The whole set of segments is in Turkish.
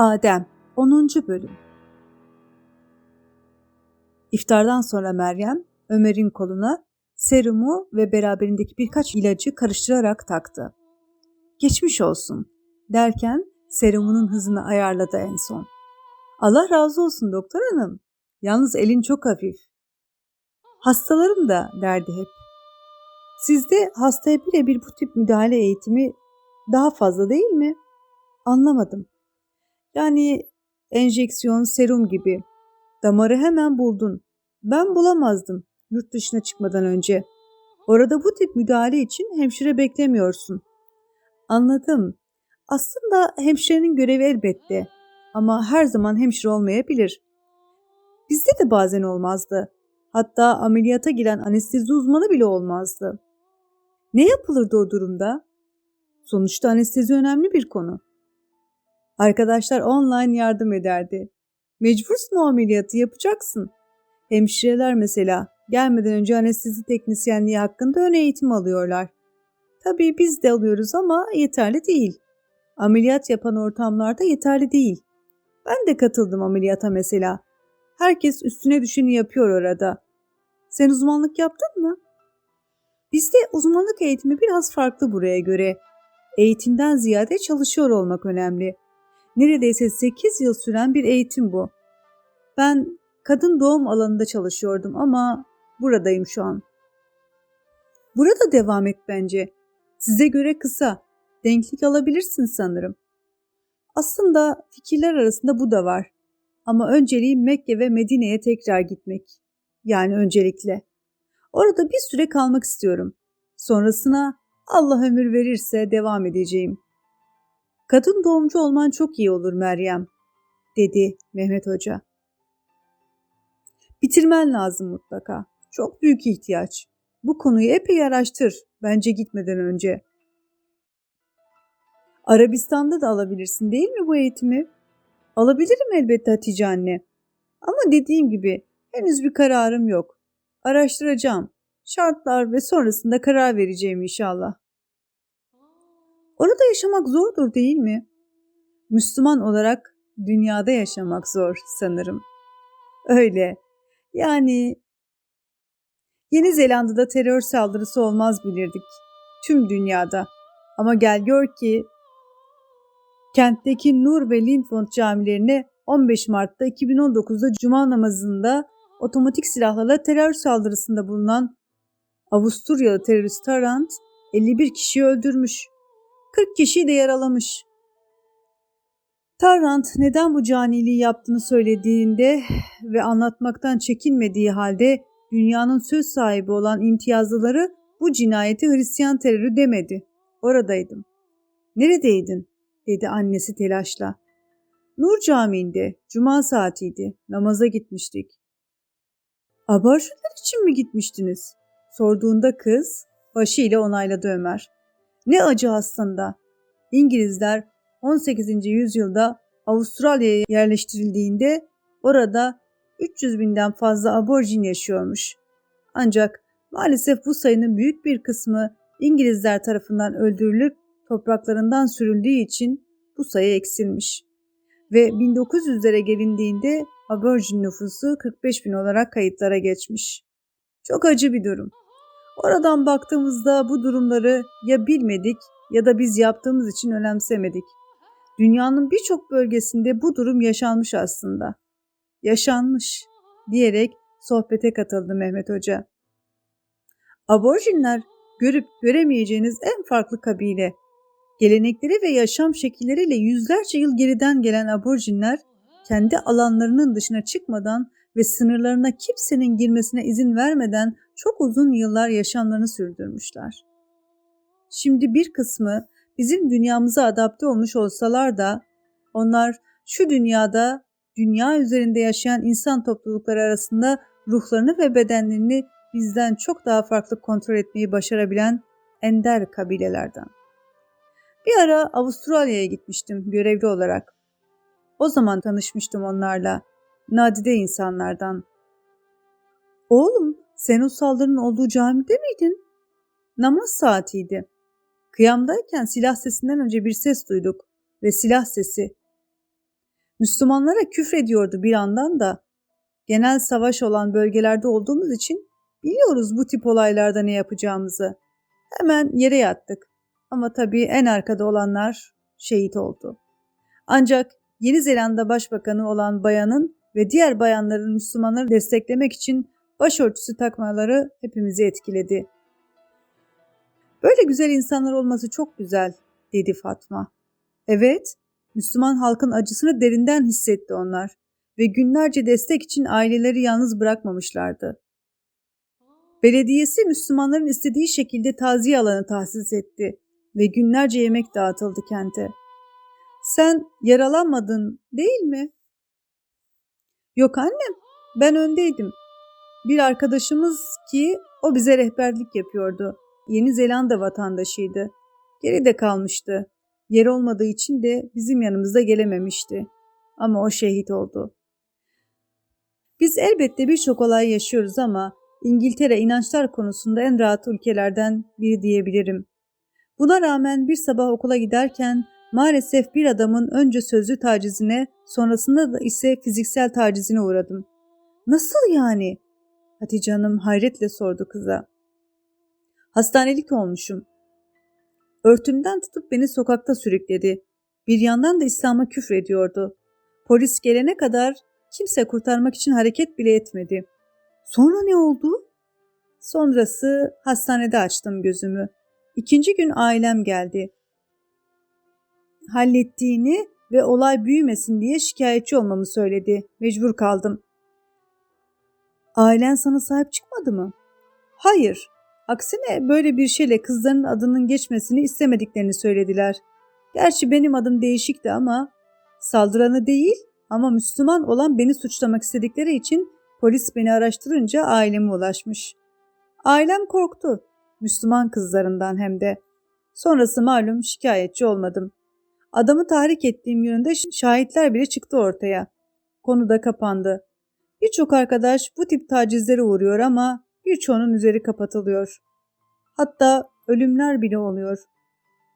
Adem 10. Bölüm İftardan sonra Meryem, Ömer'in koluna serumu ve beraberindeki birkaç ilacı karıştırarak taktı. Geçmiş olsun derken serumunun hızını ayarladı en son. Allah razı olsun doktor hanım. Yalnız elin çok hafif. Hastalarım da derdi hep. Sizde hastaya birebir bu tip müdahale eğitimi daha fazla değil mi? Anlamadım. Yani enjeksiyon, serum gibi. Damarı hemen buldun. Ben bulamazdım yurt dışına çıkmadan önce. Orada bu tip müdahale için hemşire beklemiyorsun. Anladım. Aslında hemşirenin görevi elbette. Ama her zaman hemşire olmayabilir. Bizde de bazen olmazdı. Hatta ameliyata giren anestezi uzmanı bile olmazdı. Ne yapılırdı o durumda? Sonuçta anestezi önemli bir konu. Arkadaşlar online yardım ederdi. Mecbursun o ameliyatı yapacaksın. Hemşireler mesela gelmeden önce anestezi teknisyenliği hakkında ön eğitim alıyorlar. Tabii biz de alıyoruz ama yeterli değil. Ameliyat yapan ortamlarda yeterli değil. Ben de katıldım ameliyata mesela. Herkes üstüne düşeni yapıyor orada. Sen uzmanlık yaptın mı? Bizde uzmanlık eğitimi biraz farklı buraya göre. Eğitimden ziyade çalışıyor olmak önemli. Neredeyse 8 yıl süren bir eğitim bu. Ben kadın doğum alanında çalışıyordum ama buradayım şu an. Burada devam et bence. Size göre kısa. Denklik alabilirsin sanırım. Aslında fikirler arasında bu da var. Ama önceliğim Mekke ve Medine'ye tekrar gitmek. Yani öncelikle. Orada bir süre kalmak istiyorum. Sonrasına Allah ömür verirse devam edeceğim. Kadın doğumcu olman çok iyi olur Meryem, dedi Mehmet Hoca. Bitirmen lazım mutlaka. Çok büyük ihtiyaç. Bu konuyu epey araştır bence gitmeden önce. Arabistan'da da alabilirsin değil mi bu eğitimi? Alabilirim elbette Hatice anne. Ama dediğim gibi henüz bir kararım yok. Araştıracağım. Şartlar ve sonrasında karar vereceğim inşallah. Orada yaşamak zordur değil mi? Müslüman olarak dünyada yaşamak zor sanırım. Öyle. Yani Yeni Zelanda'da terör saldırısı olmaz bilirdik. Tüm dünyada. Ama gel gör ki kentteki Nur ve Linfond camilerine 15 Mart'ta 2019'da Cuma namazında otomatik silahlarla terör saldırısında bulunan Avusturyalı terörist Tarrant 51 kişiyi öldürmüş. 40 kişiyi de yaralamış. Tarrant neden bu caniliği yaptığını söylediğinde ve anlatmaktan çekinmediği halde dünyanın söz sahibi olan imtiyazlıları bu cinayeti Hristiyan terörü demedi. Oradaydım. Neredeydin? dedi annesi telaşla. Nur Camii'nde, cuma saatiydi. Namaza gitmiştik. Aborjinler için mi gitmiştiniz? Sorduğunda kız başıyla onayladı Ömer. Ne acı aslında. İngilizler 18. yüzyılda Avustralya'ya yerleştirildiğinde orada 300 binden fazla aborjin yaşıyormuş. Ancak maalesef bu sayının büyük bir kısmı İngilizler tarafından öldürülüp topraklarından sürüldüğü için bu sayı eksilmiş. Ve 1900'lere gelindiğinde aborjin nüfusu 45 bin olarak kayıtlara geçmiş. Çok acı bir durum. Oradan baktığımızda bu durumları ya bilmedik ya da biz yaptığımız için önemsemedik. Dünyanın birçok bölgesinde bu durum yaşanmış aslında. Yaşanmış diyerek sohbete katıldı Mehmet Hoca. Aborjinler görüp göremeyeceğiniz en farklı kabile. Gelenekleri ve yaşam şekilleriyle yüzlerce yıl geriden gelen aborjinler kendi alanlarının dışına çıkmadan ve sınırlarına kimsenin girmesine izin vermeden çok uzun yıllar yaşamlarını sürdürmüşler. Şimdi bir kısmı bizim dünyamıza adapte olmuş olsalar da onlar şu dünyada dünya üzerinde yaşayan insan toplulukları arasında ruhlarını ve bedenlerini bizden çok daha farklı kontrol etmeyi başarabilen ender kabilelerden. Bir ara Avustralya'ya gitmiştim görevli olarak. O zaman tanışmıştım onlarla. Nadide insanlardan. Oğlum sen o saldırının olduğu camide miydin? Namaz saatiydi. Kıyamdayken silah sesinden önce bir ses duyduk ve silah sesi. Müslümanlara küfrediyordu bir yandan da. Genel savaş olan bölgelerde olduğumuz için biliyoruz bu tip olaylarda ne yapacağımızı. Hemen yere yattık. Ama tabii en arkada olanlar şehit oldu. Ancak Yeni Zelanda Başbakanı olan bayanın ve diğer bayanların Müslümanları desteklemek için başörtüsü takmaları hepimizi etkiledi. Böyle güzel insanlar olması çok güzel, dedi Fatma. Evet, Müslüman halkın acısını derinden hissetti onlar ve günlerce destek için aileleri yalnız bırakmamışlardı. Belediyesi Müslümanların istediği şekilde taziye alanı tahsis etti ve günlerce yemek dağıtıldı kente. Sen yaralanmadın değil mi? Yok annem, ben öndeydim. Bir arkadaşımız ki o bize rehberlik yapıyordu. Yeni Zelanda vatandaşıydı. Geride kalmıştı. Yer olmadığı için de bizim yanımıza gelememişti. Ama o şehit oldu. Biz elbette birçok olay yaşıyoruz ama İngiltere inançlar konusunda en rahat ülkelerden biri diyebilirim. Buna rağmen bir sabah okula giderken maalesef bir adamın önce sözlü tacizine sonrasında da ise fiziksel tacizine uğradım. Nasıl yani? Hatice Hanım hayretle sordu kıza. Hastanelik olmuşum. Örtümden tutup beni sokakta sürükledi. Bir yandan da İslam'a küfrediyordu. Polis gelene kadar kimse kurtarmak için hareket bile etmedi. Sonra ne oldu? Sonrası hastanede açtım gözümü. İkinci gün ailem geldi. Hallettiğini ve olay büyümesin diye şikayetçi olmamı söyledi. Mecbur kaldım. Ailen sana sahip çıkmadı mı? Hayır. Aksine böyle bir şeyle kızların adının geçmesini istemediklerini söylediler. Gerçi benim adım değişikti ama saldıranı değil ama Müslüman olan beni suçlamak istedikleri için polis beni araştırınca aileme ulaşmış. Ailem korktu. Müslüman kızlarından hem de. Sonrası malum şikayetçi olmadım. Adamı tahrik ettiğim yönünde şahitler bile çıktı ortaya. Konu da kapandı. Birçok arkadaş bu tip tacizlere uğruyor ama birçoğunun üzeri kapatılıyor. Hatta ölümler bile oluyor.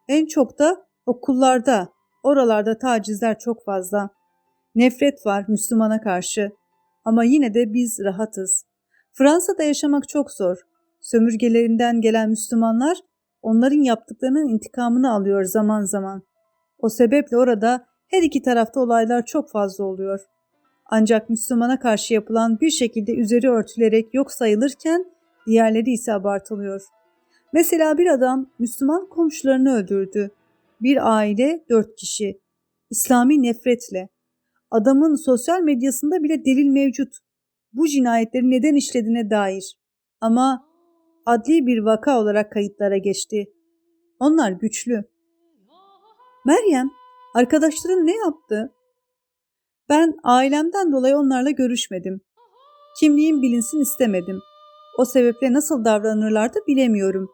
En çok da okullarda, oralarda tacizler çok fazla. Nefret var Müslümana karşı. Ama yine de biz rahatız. Fransa'da yaşamak çok zor. Sömürgelerinden gelen Müslümanlar onların yaptıklarının intikamını alıyor zaman zaman. O sebeple orada her iki tarafta olaylar çok fazla oluyor. Ancak Müslümana karşı yapılan bir şekilde üzeri örtülerek yok sayılırken diğerleri ise abartılıyor. Mesela bir adam Müslüman komşularını öldürdü. Bir aile dört kişi. İslami nefretle. Adamın sosyal medyasında bile delil mevcut. Bu cinayetleri neden işlediğine dair. Ama adli bir vaka olarak kayıtlara geçti. Onlar güçlü. Meryem, arkadaşların ne yaptı? Ben ailemden dolayı onlarla görüşmedim. Kimliğim bilinsin istemedim. O sebeple nasıl davranırlardı bilemiyorum.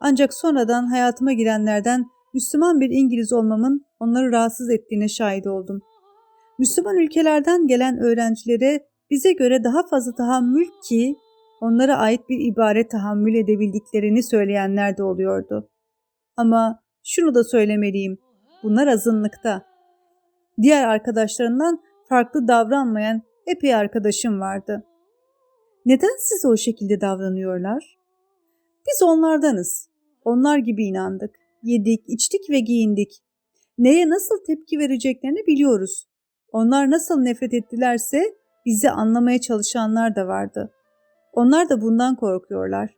Ancak sonradan hayatıma girenlerden Müslüman bir İngiliz olmamın onları rahatsız ettiğine şahit oldum. Müslüman ülkelerden gelen öğrencilere bize göre daha fazla tahammül ki onlara ait bir ibare tahammül edebildiklerini söyleyenler de oluyordu. Ama şunu da söylemeliyim. Bunlar azınlıkta. Diğer arkadaşlarından farklı davranmayan epey arkadaşım vardı. Neden size o şekilde davranıyorlar? Biz onlardanız. Onlar gibi inandık. Yedik, içtik ve giyindik. Neye nasıl tepki vereceklerini biliyoruz. Onlar nasıl nefret ettilerse bizi anlamaya çalışanlar da vardı. Onlar da bundan korkuyorlar.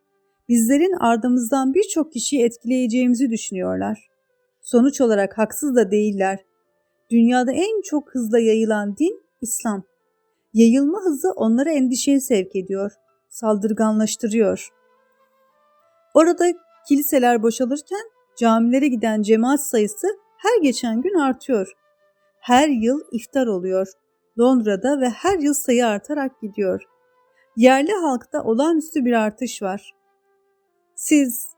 Bizlerin ardımızdan birçok kişiyi etkileyeceğimizi düşünüyorlar. Sonuç olarak haksız da değiller. Dünyada en çok hızla yayılan din İslam. Yayılma hızı onları endişeye sevk ediyor, saldırganlaştırıyor. Orada kiliseler boşalırken camilere giden cemaat sayısı her geçen gün artıyor. Her yıl iftar oluyor. Londra'da ve her yıl sayı artarak gidiyor. Yerli halkta olağanüstü bir artış var. Siz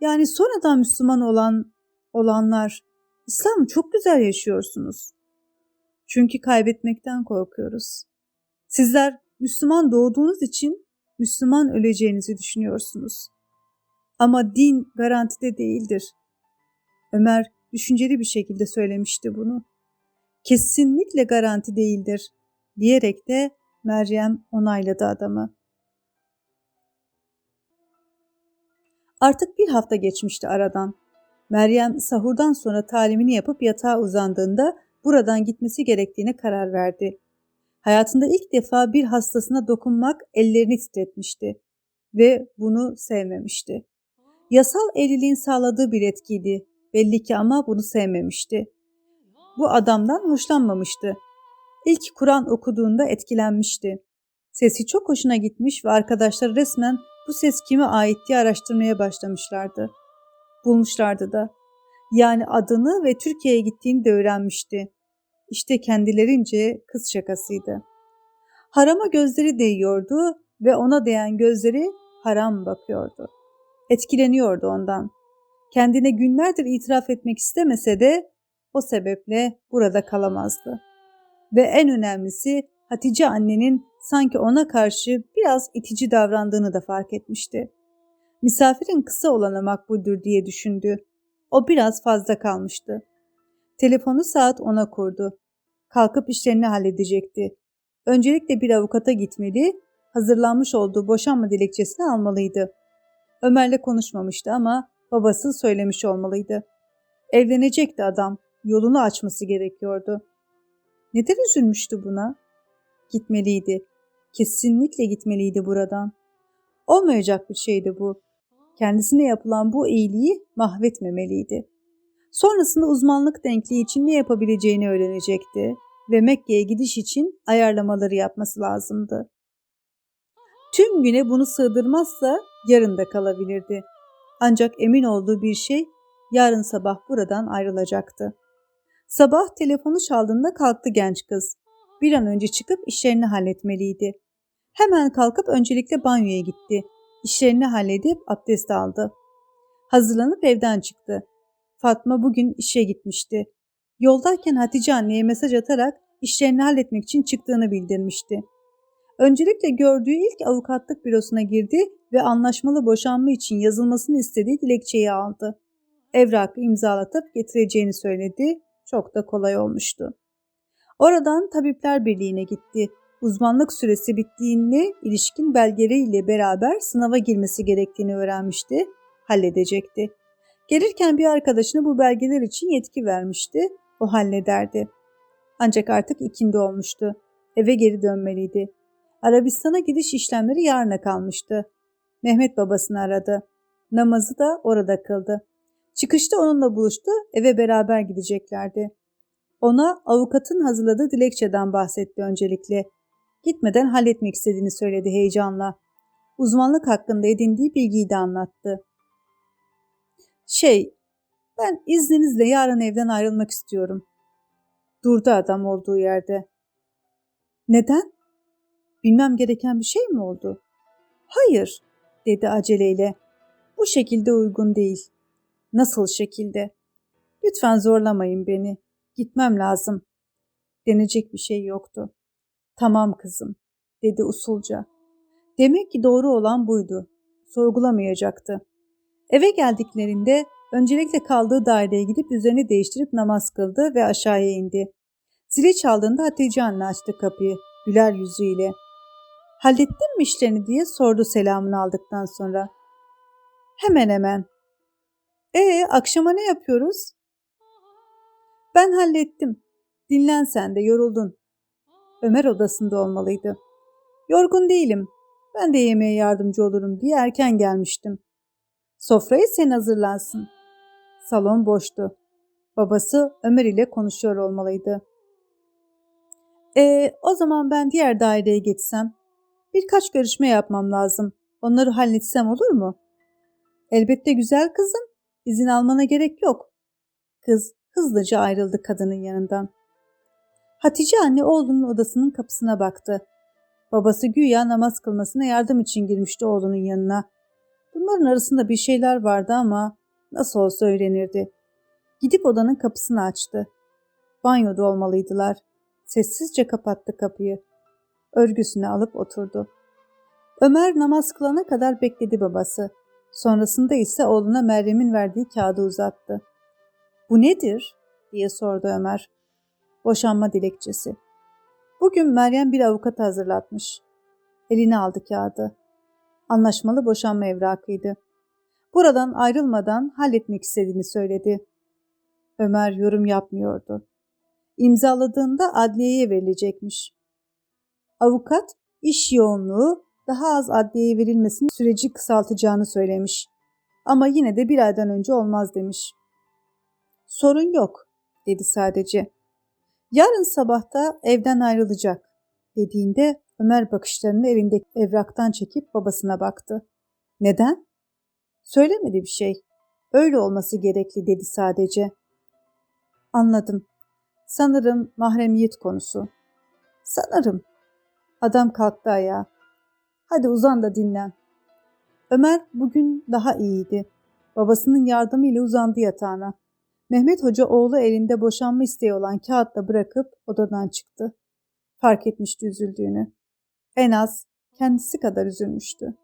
yani sonradan Müslüman olan olanlar İslam'ı çok güzel yaşıyorsunuz. Çünkü kaybetmekten korkuyoruz. Sizler Müslüman doğduğunuz için Müslüman öleceğinizi düşünüyorsunuz. Ama din garantide değildir. Ömer düşünceli bir şekilde söylemişti bunu. Kesinlikle garanti değildir diyerek de Meryem onayladı adamı. Artık bir hafta geçmişti aradan. Meryem sahurdan sonra talimini yapıp yatağa uzandığında buradan gitmesi gerektiğine karar verdi. Hayatında ilk defa bir hastasına dokunmak ellerini titretmişti ve bunu sevmemişti. Yasal evliliğin sağladığı bir etkiydi belli ki ama bunu sevmemişti. Bu adamdan hoşlanmamıştı. İlk Kur'an okuduğunda etkilenmişti. Sesi çok hoşuna gitmiş ve arkadaşları resmen bu ses kime ait diye araştırmaya başlamışlardı. Bulmuşlardı da. Yani adını ve Türkiye'ye gittiğini de öğrenmişti. İşte kendilerince kız şakasıydı. Harama gözleri değiyordu ve ona değen gözleri haram bakıyordu. Etkileniyordu ondan. Kendine günlerdir itiraf etmek istemese de o sebeple burada kalamazdı. Ve en önemlisi Hatice annenin sanki ona karşı biraz itici davrandığını da fark etmişti. Misafirin kısa olana makbuldür diye düşündü. O biraz fazla kalmıştı. Telefonu saat 10'a kurdu. Kalkıp işlerini halledecekti. Öncelikle bir avukata gitmeli, hazırlanmış olduğu boşanma dilekçesini almalıydı. Ömer'le konuşmamıştı ama babası söylemiş olmalıydı. Evlenecekti adam, yolunu açması gerekiyordu. Neden üzülmüştü buna? Gitmeliydi. Kesinlikle gitmeliydi buradan. Olmayacak bir şeydi bu. Kendisine yapılan bu iyiliği mahvetmemeliydi. Sonrasında uzmanlık denkliği için ne yapabileceğini öğrenecekti ve Mekke'ye gidiş için ayarlamaları yapması lazımdı. Tüm güne bunu sığdırmazsa yarın da kalabilirdi. Ancak emin olduğu bir şey yarın sabah buradan ayrılacaktı. Sabah telefonu çaldığında kalktı genç kız. Bir an önce çıkıp işlerini halletmeliydi. Hemen kalkıp öncelikle banyoya gitti. İşlerini halledip abdest aldı. Hazırlanıp evden çıktı. Fatma bugün işe gitmişti. Yoldayken Hatice anneye mesaj atarak işlerini halletmek için çıktığını bildirmişti. Öncelikle gördüğü ilk avukatlık bürosuna girdi ve anlaşmalı boşanma için yazılmasını istediği dilekçeyi aldı. Evrakı imzalatıp getireceğini söyledi. Çok da kolay olmuştu. Oradan Tabipler Birliği'ne gitti. Uzmanlık süresi bittiğinde ilişkin belgeleriyle beraber sınava girmesi gerektiğini öğrenmişti, halledecekti. Gelirken bir arkadaşına bu belgeler için yetki vermişti, o hallederdi. Ancak artık ikindi olmuştu. Eve geri dönmeliydi. Arabistan'a gidiş işlemleri yarına kalmıştı. Mehmet babasını aradı. Namazı da orada kıldı. Çıkışta onunla buluştu, eve beraber gideceklerdi. Ona avukatın hazırladığı dilekçeden bahsetti öncelikle. Gitmeden halletmek istediğini söyledi heyecanla. Uzmanlık hakkında edindiği bilgiyi de anlattı. Şey, ben izninizle yarın evden ayrılmak istiyorum. Durdu adam olduğu yerde. Neden? Bilmem gereken bir şey mi oldu? Hayır, dedi aceleyle. Bu şekilde uygun değil. Nasıl şekilde? Lütfen zorlamayın beni. Gitmem lazım. Denecek bir şey yoktu. Tamam kızım, dedi usulca. Demek ki doğru olan buydu. Sorgulamayacaktı. Eve geldiklerinde öncelikle kaldığı daireye gidip üzerini değiştirip namaz kıldı ve aşağıya indi. Zili çaldığında Hatice anne açtı kapıyı, güler yüzüyle. Hallettin mi işlerini diye sordu selamını aldıktan sonra. Hemen hemen. Ee akşama ne yapıyoruz? Ben hallettim. Dinlen sen de yoruldun. Ömer odasında olmalıydı. Yorgun değilim. Ben de yemeğe yardımcı olurum diye erken gelmiştim. Sofrayı sen hazırlansın. Salon boştu. Babası Ömer ile konuşuyor olmalıydı. E, o zaman ben diğer daireye geçsem. Birkaç görüşme yapmam lazım. Onları halletsem olur mu? Elbette güzel kızım. izin almana gerek yok. Kız hızlıca ayrıldı kadının yanından. Hatice anne oğlunun odasının kapısına baktı. Babası güya namaz kılmasına yardım için girmişti oğlunun yanına. Bunların arasında bir şeyler vardı ama nasıl olsa öğrenirdi. Gidip odanın kapısını açtı. Banyoda olmalıydılar. Sessizce kapattı kapıyı. Örgüsünü alıp oturdu. Ömer namaz kılana kadar bekledi babası. Sonrasında ise oğluna Meryem'in verdiği kağıdı uzattı. Bu nedir? diye sordu Ömer. Boşanma dilekçesi. Bugün Meryem bir avukat hazırlatmış. Eline aldı kağıdı. Anlaşmalı boşanma evrakıydı. Buradan ayrılmadan halletmek istediğini söyledi. Ömer yorum yapmıyordu. İmzaladığında adliyeye verilecekmiş. Avukat iş yoğunluğu daha az adliyeye verilmesini süreci kısaltacağını söylemiş. Ama yine de bir aydan önce olmaz demiş. Sorun yok dedi sadece. Yarın sabahta evden ayrılacak dediğinde Ömer bakışlarını elindeki evraktan çekip babasına baktı. Neden? Söylemedi bir şey. Öyle olması gerekli dedi sadece. Anladım. Sanırım mahremiyet konusu. Sanırım. Adam kalktı ayağa. Hadi uzan da dinlen. Ömer bugün daha iyiydi. Babasının yardımıyla uzandı yatağına. Mehmet Hoca oğlu elinde boşanma isteği olan kağıtla bırakıp odadan çıktı. Fark etmişti üzüldüğünü. En az kendisi kadar üzülmüştü.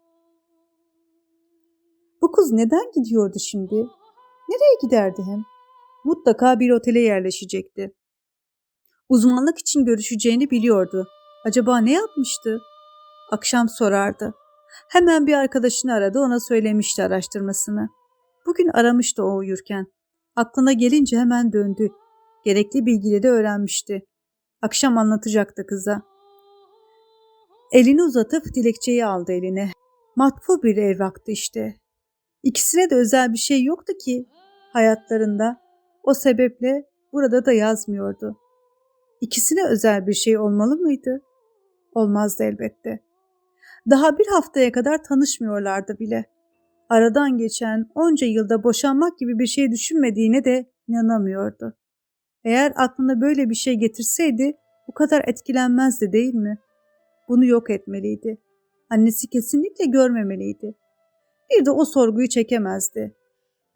Bu kız neden gidiyordu şimdi? Nereye giderdi hem? Mutlaka bir otele yerleşecekti. Uzmanlık için görüşeceğini biliyordu. Acaba ne yapmıştı? Akşam sorardı. Hemen bir arkadaşını aradı ona söylemişti araştırmasını. Bugün aramıştı o uyurken. Aklına gelince hemen döndü. Gerekli bilgileri öğrenmişti. Akşam anlatacaktı kıza. Elini uzatıp dilekçeyi aldı eline. Matfu bir evraktı işte. İkisine de özel bir şey yoktu ki hayatlarında. O sebeple burada da yazmıyordu. İkisine özel bir şey olmalı mıydı? Olmazdı elbette. Daha bir haftaya kadar tanışmıyorlardı bile. Aradan geçen onca yılda boşanmak gibi bir şey düşünmediğine de inanamıyordu. Eğer aklına böyle bir şey getirseydi bu kadar etkilenmezdi değil mi? Bunu yok etmeliydi. Annesi kesinlikle görmemeliydi. Bir de o sorguyu çekemezdi.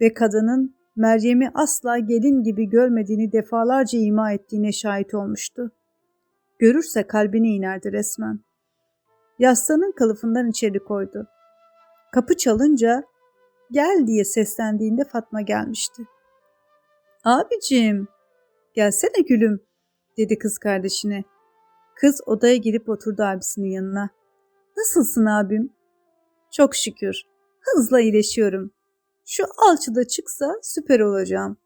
Ve kadının Meryem'i asla gelin gibi görmediğini defalarca ima ettiğine şahit olmuştu. Görürse kalbine inerdi resmen. Yastığının kılıfından içeri koydu. Kapı çalınca gel diye seslendiğinde Fatma gelmişti. Abicim gelsene gülüm dedi kız kardeşine. Kız odaya girip oturdu abisinin yanına. Nasılsın abim? Çok şükür. Hızla iyileşiyorum. Şu alçı da çıksa süper olacağım.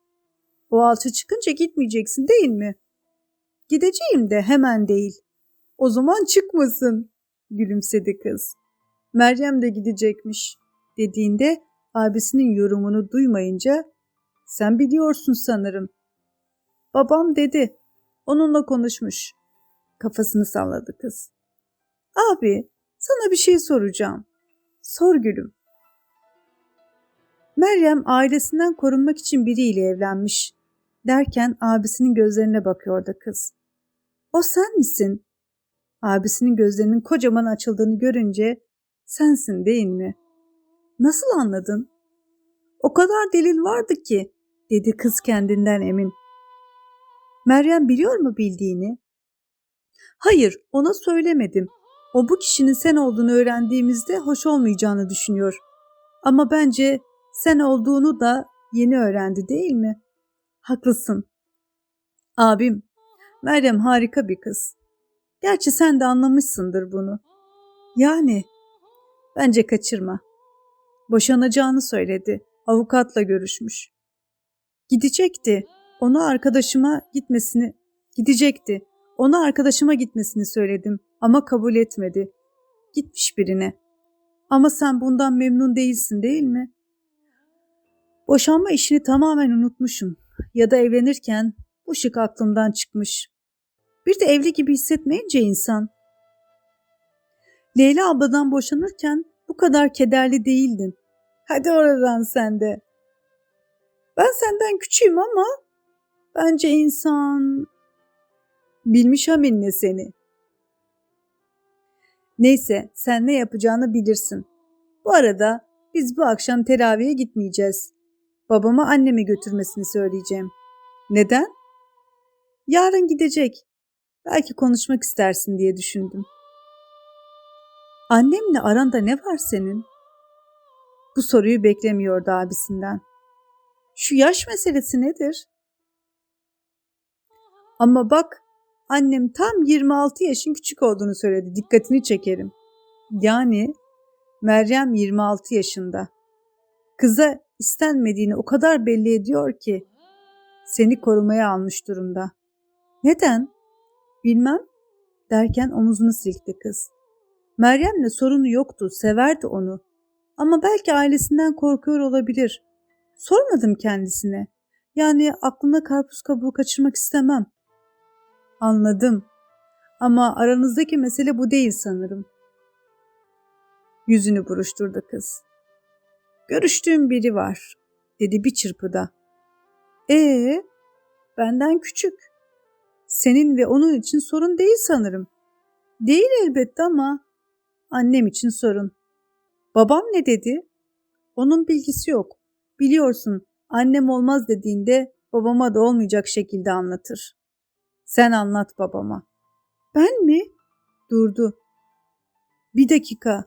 O alçı çıkınca gitmeyeceksin değil mi? Gideceğim de hemen değil. O zaman çıkmasın, gülümsedi kız. Meryem de gidecekmiş, dediğinde abisinin yorumunu duymayınca sen biliyorsun sanırım. Babam dedi. Onunla konuşmuş. Kafasını salladı kız. Abi, sana bir şey soracağım. Sor gülüm. Meryem ailesinden korunmak için biriyle evlenmiş. Derken abisinin gözlerine bakıyordu kız. O sen misin? Abisinin gözlerinin kocaman açıldığını görünce sensin değil mi? Nasıl anladın? O kadar delil vardı ki dedi kız kendinden emin. Meryem biliyor mu bildiğini? Hayır, ona söylemedim. O bu kişinin sen olduğunu öğrendiğimizde hoş olmayacağını düşünüyor. Ama bence sen olduğunu da yeni öğrendi değil mi? Haklısın. Abim, Meryem harika bir kız. Gerçi sen de anlamışsındır bunu. Yani, bence kaçırma. Boşanacağını söyledi. Avukatla görüşmüş. Gidecekti. Onu arkadaşıma gitmesini, gidecekti. Ona arkadaşıma gitmesini söyledim ama kabul etmedi. Gitmiş birine. Ama sen bundan memnun değilsin değil mi? Boşanma işini tamamen unutmuşum. Ya da evlenirken bu şık aklımdan çıkmış. Bir de evli gibi hissetmeyince insan. Leyla abladan boşanırken bu kadar kederli değildin. Hadi oradan sen de. Ben senden küçüğüm ama bence insan bilmiş haminle seni. Neyse sen ne yapacağını bilirsin. Bu arada biz bu akşam teraviye gitmeyeceğiz. Babama annemi götürmesini söyleyeceğim. Neden? Yarın gidecek. Belki konuşmak istersin diye düşündüm. Annemle aranda ne var senin? Bu soruyu beklemiyordu abisinden. Şu yaş meselesi nedir? Ama bak annem tam 26 yaşın küçük olduğunu söyledi. Dikkatini çekerim. Yani Meryem 26 yaşında. Kıza istenmediğini o kadar belli ediyor ki seni korumaya almış durumda. Neden? Bilmem derken omuzunu silkti kız. Meryem'le sorunu yoktu, severdi onu. Ama belki ailesinden korkuyor olabilir. Sormadım kendisine. Yani aklına karpuz kabuğu kaçırmak istemem. Anladım. Ama aranızdaki mesele bu değil sanırım. Yüzünü buruşturdu kız. Görüştüğüm biri var, dedi bir çırpıda. Ee, benden küçük. Senin ve onun için sorun değil sanırım. Değil elbette ama annem için sorun. Babam ne dedi? Onun bilgisi yok. Biliyorsun annem olmaz dediğinde babama da olmayacak şekilde anlatır. Sen anlat babama. Ben mi? Durdu. Bir dakika.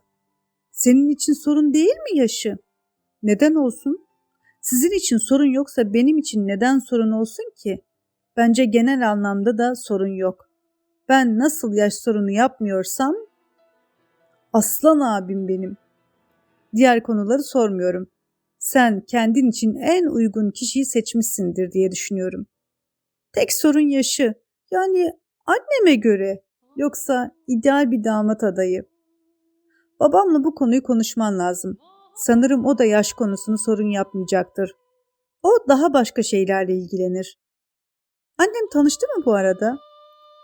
Senin için sorun değil mi yaşı? Neden olsun? Sizin için sorun yoksa benim için neden sorun olsun ki? Bence genel anlamda da sorun yok. Ben nasıl yaş sorunu yapmıyorsam aslan abim benim. Diğer konuları sormuyorum. Sen kendin için en uygun kişiyi seçmişsindir diye düşünüyorum. Tek sorun yaşı. Yani anneme göre. Yoksa ideal bir damat adayı. Babamla bu konuyu konuşman lazım. Sanırım o da yaş konusunu sorun yapmayacaktır. O daha başka şeylerle ilgilenir. Annem tanıştı mı bu arada?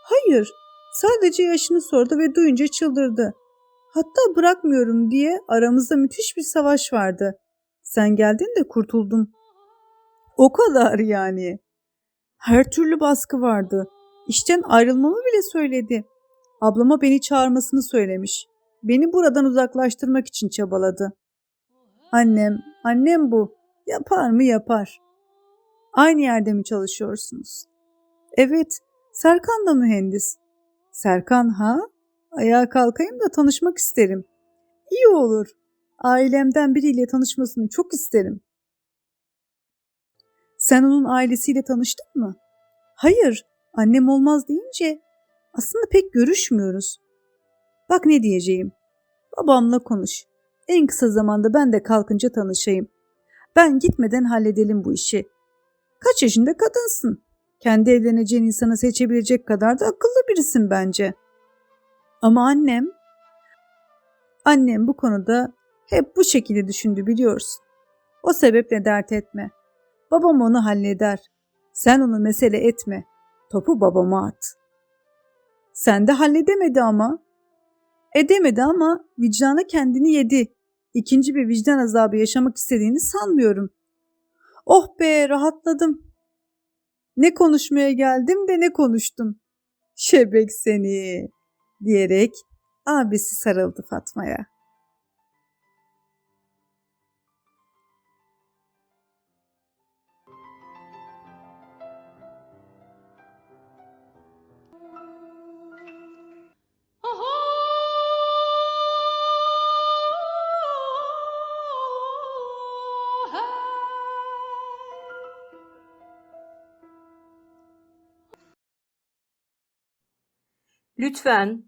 Hayır. Sadece yaşını sordu ve duyunca çıldırdı. Hatta bırakmıyorum diye aramızda müthiş bir savaş vardı. Sen geldin de kurtuldum. O kadar yani. Her türlü baskı vardı. İşten ayrılmamı bile söyledi. Ablama beni çağırmasını söylemiş. Beni buradan uzaklaştırmak için çabaladı. Annem, annem bu. Yapar mı yapar. Aynı yerde mi çalışıyorsunuz? Evet, Serkan da mühendis. Serkan ha? Ayağa kalkayım da tanışmak isterim. İyi olur. Ailemden biriyle tanışmasını çok isterim. Sen onun ailesiyle tanıştın mı? Hayır, annem olmaz deyince aslında pek görüşmüyoruz. Bak ne diyeceğim. Babamla konuş. En kısa zamanda ben de kalkınca tanışayım. Ben gitmeden halledelim bu işi. Kaç yaşında kadınsın? Kendi evleneceğin insanı seçebilecek kadar da akıllı birisin bence. Ama annem, annem bu konuda hep bu şekilde düşündü biliyorsun. O sebeple dert etme. Babam onu halleder. Sen onu mesele etme. Topu babama at. Sen de halledemedi ama. Edemedi ama vicdanı kendini yedi. İkinci bir vicdan azabı yaşamak istediğini sanmıyorum. Oh be rahatladım. Ne konuşmaya geldim de ne konuştum. Şebek seni diyerek abisi sarıldı Fatma'ya. Lütfen